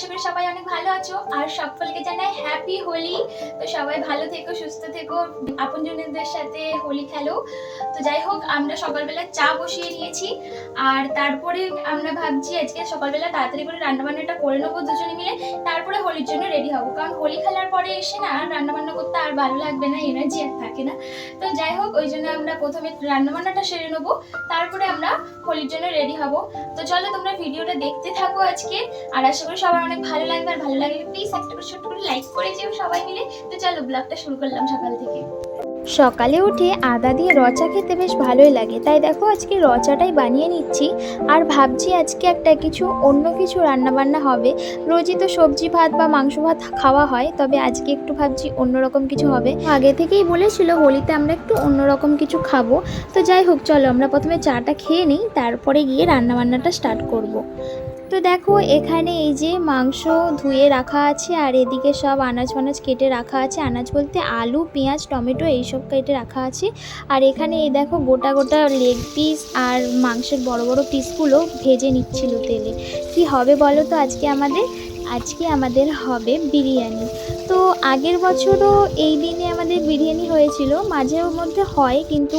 আশা করি সবাই অনেক ভালো আছো। আর সকলকে জানাই হ্যাপি হোলি। তো সবাই ভালো থেকো, সুস্থ থেকো। আপনজনদের সাথে হোলি খেলো। তো যাই হোক আমরা সকালবেলা চা বসিয়ে নিয়েছি। আর তারপরে আমরা ভাবছি আজকে সকালবেলা তাড়াতাড়ি করে রান্নাবান্নাটা করে নেব দুজনে মিলে। তারপরে হোলির জন্য রেডি হব। কারণ হোলি খেলার পরে এসে না আর রান্নাবান্না করতে আর ভালো লাগবে না, এনার্জি আর থাকে না। তো যাই হোক ওই জন্য আমরা প্রথমে রান্নাবান্নাটা সেরে নেব। তারপরে আমরা হোলির জন্য রেডি হব। তো চলো, তোমরা ভিডিওটা দেখতে থাকো আজকে। আর আশা করি সবার অনেক ভালো লাগবে। আর ভালো লাগলে প্লিজ একটা করে ছোট্ট করে লাইক করে যেও সবাই মিলে। তো চলো, ব্লগটা শুরু করলাম সকাল থেকে। সকালে উঠে আদা দিয়ে রচা খেতে বেশ ভালোই লাগে। তাই দেখো আজকে রচাটাই বানিয়ে নিচ্ছি। আর ভাবছি আজকে একটা কিছু অন্য কিছু রান্নাবান্না হবে। রোজই তো সবজি ভাত বা মাংস ভাত খাওয়া হয়, তবে আজকে একটু ভাবছি অন্যরকম কিছু হবে। আগে থেকেই বলেছিল হোলিতে আমরা একটু অন্যরকম কিছু খাব। তো যাই হোক, চলো আমরা প্রথমে চাটা খেয়ে নিই, তারপরে গিয়ে রান্নাবান্নাটা স্টার্ট করব। তো দেখো, এখানে এই যে মাংস ধুয়ে রাখা আছে আর এদিকে সব আনাজ ফানাজ কেটে রাখা আছে। আনাজ বলতে আলু, পেঁয়াজ, টমেটো এইসব কেটে রাখা আছে। আর এখানে এই দেখো, গোটা গোটা লেগ পিস আর মাংসের বড় বড় পিসগুলো ভেজে নিচ্ছিল তেলে। কি হবে বলো তো আজকে আমাদের? আজকে আমাদের হবে বিরিয়ানি। তো আগের বছরও এই দিনে আমাদের বিরিয়ানি হয়েছিল। মাঝে মধ্যে হয়, কিন্তু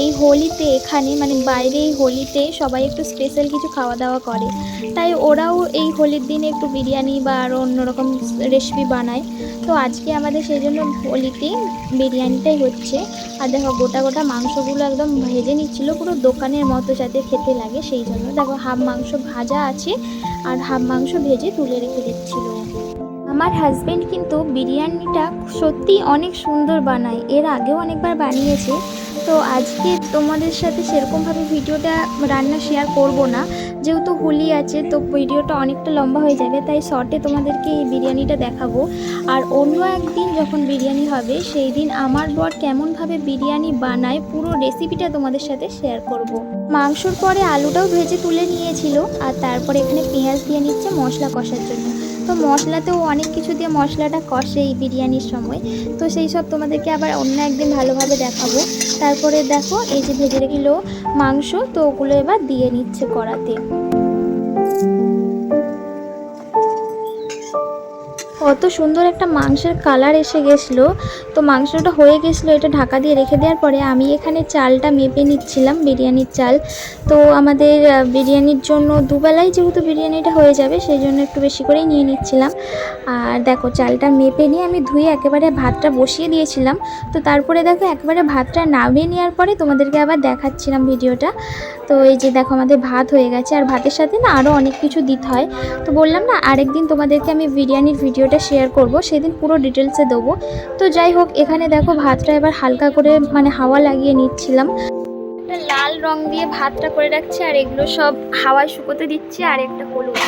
এই হোলিতে এখানে মানে বাইরে এই হোলিতে সবাই একটু স্পেশাল কিছু খাওয়া দাওয়া করে। তাই ওরাও এই হোলির দিনে একটু বিরিয়ানি বা আরও অন্যরকম রেসিপি বানায়। তো আজকে আমাদের সেই জন্য হোলিতে বিরিয়ানিটাই হচ্ছে। আর দেখো, গোটা গোটা মাংসগুলো একদম ভেজে নিচ্ছিল, পুরো দোকানের মতো যাতে খেতে লাগে, সেই জন্য। দেখো, হাফ মাংস ভাজা আছে, আর হাফ মাংস ভেজে তুলে রেখে দিচ্ছিল। আমার হাজবেন্ড কিন্তু বিরিয়ানিটা সত্যি অনেক সুন্দর বানায়। এর আগেও অনেকবার বানিয়েছে। তো আজকে তোমাদের সাথে সেরকমভাবে ভিডিওটা রান্না শেয়ার করব না। যেহেতু হোলি আছে, তো ভিডিওটা অনেকটা লম্বা হয়ে যাবে, তাই শর্টে তোমাদেরকে এই বিরিয়ানিটা দেখাবো। আর অন্য একদিন যখন বিরিয়ানি হবে, সেই দিন আমার বর কেমনভাবে বিরিয়ানি বানায়, পুরো রেসিপিটা তোমাদের সাথে শেয়ার করব। মাংসর পরে আলুটাও ভেজে তুলে নিয়েছিল, আর তারপরে এখানে পেঁয়াজ দিয়ে নিচ্ছে মশলা কষার জন্য। তো মশলাতেও অনেক কিছু দিয়ে মশলাটা কষে এই বিরিয়ানির সময়। তো সেই সব তোমাদেরকে আবার অন্য একদিন ভালোভাবে দেখাবো। তারপরে দেখো, এই যে ভেজে রেখেলো মাংস, তো ওগুলো এবার দিয়ে নিচ্ছে কড়াতে। কত সুন্দর একটা মাংসের কালার এসে গেছিল। তো মাংসটা হয়ে গেছিল এটা ঢাকা দিয়ে রেখে দেওয়ার পরে আমি এখানে চালটা মেপে নিচ্ছিলাম, বিরিয়ানির চাল। তো আমাদের বিরিয়ানির জন্য দুবেলায় যেহেতু বিরিয়ানিটা হয়ে যাবে, সেই জন্য একটু বেশি করেই নিয়ে নিচ্ছিলাম। আর দেখো, চালটা মেপে নিয়ে আমি ধুয়ে একেবারে ভাতটা বসিয়ে দিয়েছিলাম। তো তারপরে দেখো, একবারে ভাতটা নামিয়ে নেওয়ার পরে তোমাদেরকে আবার দেখাচ্ছিলাম ভিডিওটা। তো এই যে দেখো, আমাদের ভাত হয়ে গেছে। আর ভাতের সাথে না আরও অনেক কিছু দিতে হয়। তো বললাম না, আরেকদিন তোমাদেরকে আমি বিরিয়ানির ভিডিওটা শেয়ার করব, সেদিন পুরো ডিটেলসে দেবো। তো যাই হোক, এখানে দেখো ভাতটা এবার হালকা করে মানে হাওয়া লাগিয়ে নিচ্ছিলাম। একটা লাল রং দিয়ে ভাতটা করে রাখছি, আর এগুলো সব হাওয়ায় শুকোতে দিচ্ছি, আর একটা হলুদ।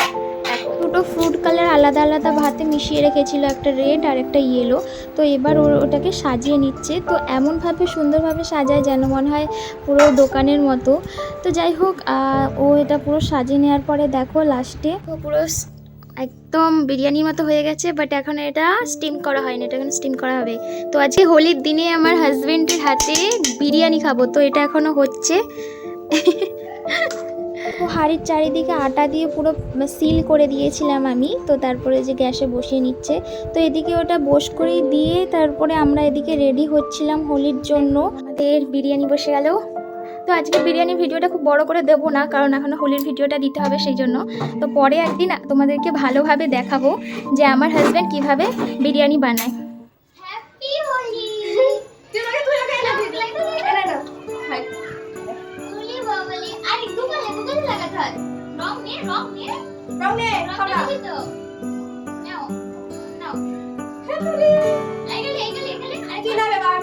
দুটো ফ্রুট কালার আলাদা আলাদা ভাতে মিশিয়ে রেখেছিল, একটা রেড আর একটা ইয়েলো তো এবার ওটাকে সাজিয়ে নিচ্ছে। তো এমনভাবে সুন্দরভাবে সাজায় যেন মনে হয় পুরো দোকানের মতো। তো যাই হোক ও এটা পুরো সাজিয়ে নেওয়ার পরে দেখো লাস্টে পুরো একদম বিরিয়ানির মতো হয়ে গেছে বাট এখন এটা স্টিম করা হয়নি এটা এখন স্টিম করা হবে। তো আজকে হোলির দিনে আমার হাজব্যান্ডের হাতে বিরিয়ানি খাব তো এটা এখনও হচ্ছে। হাড়ির চারিদিকে আটা দিয়ে পুরো সিল করে দিয়েছিলাম আমি তো তারপরে যে গ্যাসে বসিয়ে নিচ্ছে। তো এদিকে ওটা বস করে দিয়ে তারপরে আমরা এদিকে রেডি হচ্ছিলাম হোলির জন্য। আমাদের বিরিয়ানি বসে গেল। তো আজকে বিরিয়ানি ভিডিওটা খুব বড় করে দেবো না কারণ এখনও হোলির ভিডিওটা দিতে হবে সেই জন্য তো পরে একদিন তোমাদেরকে ভালোভাবে দেখাবো যে আমার হাজব্যান্ড কীভাবে বিরিয়ানি বানায়।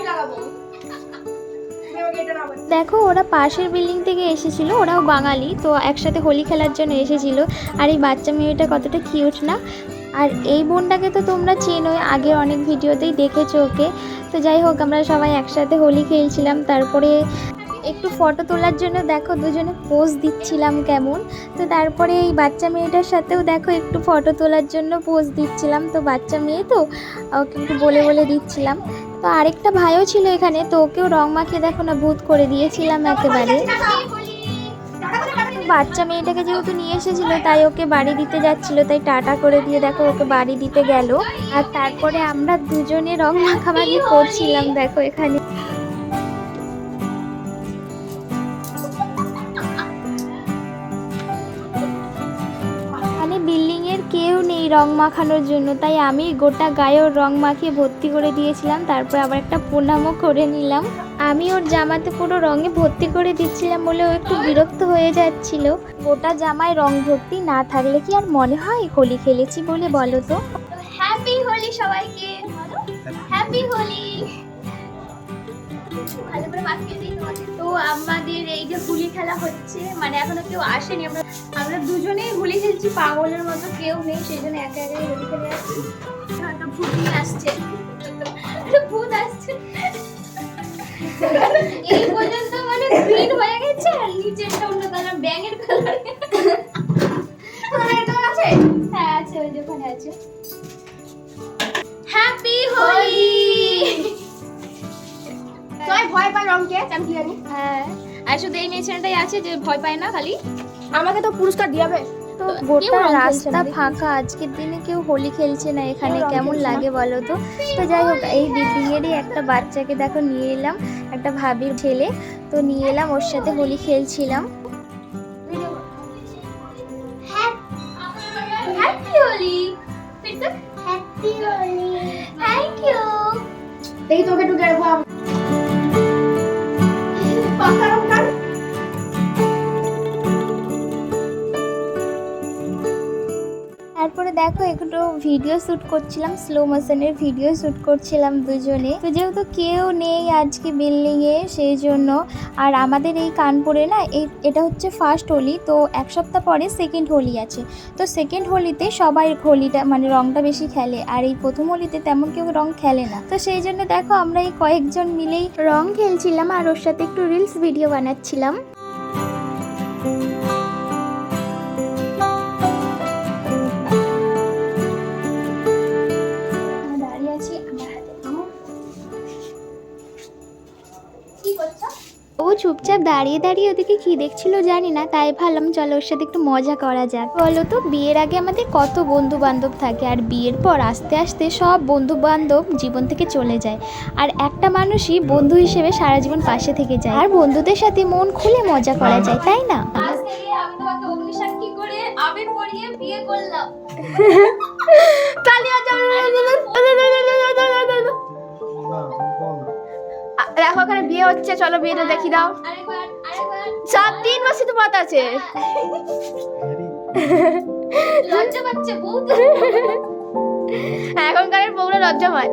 লাগাবো। দেখো, ওরা পাশের বিল্ডিং থেকে এসেছিল, ওরাও বাঙালি, তো একসাথে হোলি খেলার জন্য এসেছিল। আর এই বাচ্চা মেয়েটা কতটা কিউট না? আর এই বোনটাকে তো তোমরা চেনোই, আগে অনেক ভিডিওতেই দেখেছ ওকে। তো যাই হোক, আমরা সবাই একসাথে হোলি খেলছিলাম, তারপরে একটু ফটো তোলার জন্য দেখো, দুজনে পোজ দিচ্ছিলাম কেমন। তো তারপরে এই বাচ্চা মেয়েটার সাথেও দেখো, একটু ফটো তোলার জন্য পোজ দিচ্ছিলাম। তো বাচ্চা মেয়ে তো, ওকে একটু বলে বলে দিচ্ছিলাম। তো আরেকটা ভাইও ছিল এখানে, তো ওকেও রং মাখিয়ে দেখো না, ভূত করে দিয়েছিলাম একেবারে। বাচ্চা মেয়েটাকে যেহেতু নিয়ে এসেছিল, তাই ওকে বাড়ি দিতে যাচ্ছিল, তাই টাটা করে দিয়ে দেখো ওকে বাড়ি দিতে গেল। আর তারপরে আমরা দুজনে রং মাখামাখি করছিলাম, দেখো এখানে। নেই রং মাখানোর জন্য। তাই আমি গোটা গায়ে ওর রং মাখিয়ে ভর্তি করে দিয়েছিলাম তারপর আবার একটা প্রণামও করে নিলাম। আমি ওর জামাতে পুরো রঙে ভর্তি করে দিচ্ছিলাম বলে ও একটু বিরক্ত হয়ে যাচ্ছিল। গোটা জামায় রং ভর্তি না থাকলে কি আর মনে হয় হোলি খেলেছি বলে বলো তো? হ্যাপি হোলি সবাইকে। হ্যাপি হোলি ভালো করে মাখিয়ে দিই তো আমাদের এই যে হোলি খেলা হচ্ছে মানে এখনও কেউ আসেনি, আমরা আমরা দুজনেই হোলি খেলছি, পাগলের মতো কেউ নেই, সেই জন্য একা একাই হোলি খেলে যাচ্ছি। একটা ভূত আসছে। ভূত আসছে। এই পর্যন্ত মানে গ্রিন হয়ে গেছে, আর নিচেরটা অন্য কালার ব্যাঙের কালার জানি হ্যাঁ। আর শুধু এই নেচারটাই আছে যে ভয় পায় না খালি? আমাকে তো পুরস্কার দিয়াবে। তো গোটা রাস্তা ফাঁকা। আজকের দিনে কেউ হোলি খেলছে না এখানে কেমন লাগে বলো তো? তো যাই হোক এই বিল্ডিং একটা বাচ্চাকে দেখো নিয়ে এলাম একটা ভাবির ছেলে। তো নিয়ে এলাম ওর সাথে হোলি খেলছিলাম। দেখি তোকে একটু Mataram তারপরে দেখো একটু ভিডিও শ্যুট করছিলাম স্লো মোশনের ভিডিও শ্যুট করছিলাম দুজনে। তো যেহেতু কেউ নেই আজকে বিল্ডিং এ, সেই জন্য। আর আমাদের এই কানপুরে না এই এটা হচ্ছে ফার্স্ট হোলি, তো এক সপ্তাহ পরে সেকেন্ড হোলি আছে। তো সেকেন্ড হোলিতে সবাই হোলিটা মানে রংটা বেশি খেলে, আর এই প্রথম হোলিতে তেমন কেউ রং খেলে না। তো সেই জন্য দেখো, আমরা এই কয়েকজন মিলেই রং খেলছিলাম, আর ওর সাথে একটু রিলস ভিডিও বানাচ্ছিলাম। চুপচাপ দাঁড়িয়ে দাঁড়িয়ে ওদিকে কি দেখছিল জানি না তাই ভাবলাম চলো ওর সাথে একটু মজা করা যাক। বলো তো বিয়ের আগে আমাদের কত বন্ধু বান্ধব থাকে আর বিয়ের পর আস্তে আস্তে সব বন্ধু বান্ধব জীবন থেকে চলে যায়। আর একটা মানুষই বন্ধু হিসেবে সারা জীবন পাশে থেকে যায়। আর বন্ধুদের সাথে মন খুলে মজা করা যায় তাই না? বিয়ে করলাম। দেখো ওখানে বিয়ে হচ্ছে চলো বিয়েটা দেখি দাও। সব তিন মাসে তো পাতা আছে। লজ্জা পাচ্ছে এখনকার বউরা লজ্জা পায়।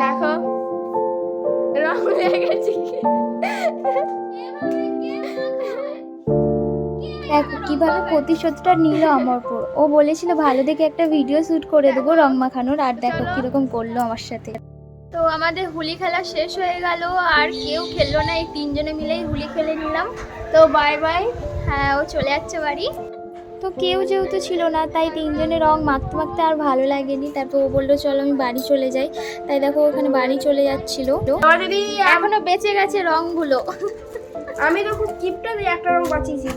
দেখো রং লেগেছে দেখো কীভাবে প্রতিশোধটা নিল আমার উপর। ও বলেছিল ভালো দেখে একটা ভিডিও শ্যুট করে দেবো রং মাখানোর। আর দেখো কীরকম করল আমার সাথে। তো আমাদের হোলি খেলা শেষ হয়ে গেল আর কেউ খেললো না এই তিনজনে মিলেই হোলি খেলে নিলাম। তো বাই বাই হ্যাঁ ও চলে যাচ্ছে বাড়ি। তো কেউ যেহেতু ছিল না তাই তিনজনে রং মাখতে মাখতে আর ভালো লাগেনি। তারপর ও বলল চলো আমি বাড়ি চলে যাই। তাই দেখো ওখানে বাড়ি চলে যাচ্ছিল। এখনও বেঁচে গেছে রংগুলো। আমি তো খুব কিপটা দিয়ে একটা রং বাঁচিয়েছি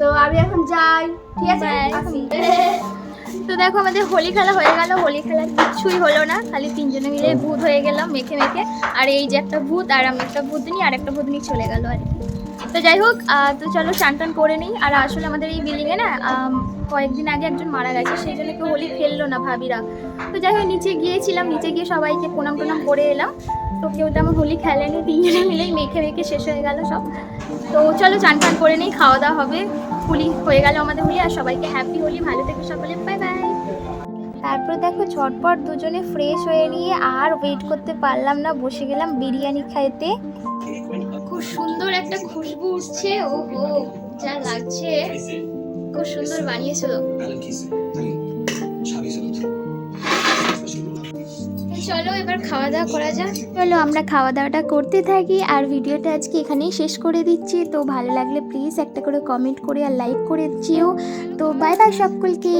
তো আমি এখন যাই ঠিক আছে? তো দেখো আমাদের হোলি খেলা হয়ে গেল। হোলি খেলা কিছুই হলো না খালি তিনজনে মিলে ভূত হয়ে গেলাম মেখে মেখে। আর এই যে একটা ভূত আর আমি একটা ভূতনি আর একটা ভূতনি চলে গেল আর কি। তো যাই হোক তো চলো চান টান করে নিই। আর আসলে আমাদের এই বিল্ডিংয়ে না কয়েকদিন আগে একজন মারা গেছে সেই জন্য কেউ হোলি খেললো না ভাবিরা। তো যাই হোক নিচে গিয়েছিলাম নিচে গিয়ে সবাইকে প্রণাম টনাম করে এলাম। তো কেউ তেমন হোলি খেলেনি তিনজনে মিলেই মেখে মেখে শেষ হয়ে গেল সব। তো চলো চান টান করে নিই খাওয়া দাওয়া হবে। হোলি হয়ে গেল আমাদের হোলি আর সবাইকে হ্যাপি হোলি। ভালো থেকো সকলে বাই বাই তারপর দেখো ঝটপট দুজনে ফ্রেশ হয়ে নিয়ে আর ওয়েট করতে পারলাম না বসে গেলাম বিরিয়ানি খাইতে। খুব সুন্দর একটা খুশবু উঠছে ও হো যা লাগছে। খুব সুন্দর বানিয়েছো। চলো এবার খাওয়া দাওয়া করা যাক। চলো আমরা খাওয়া দাওয়াটা করতে থাকি আর ভিডিওটা আজকে এখানেই শেষ করে দিচ্ছি। তো ভালো লাগলে প্লিজ একটা করে কমেন্ট করে আর লাইক করে দিও। তো বাই বাই সকলকে।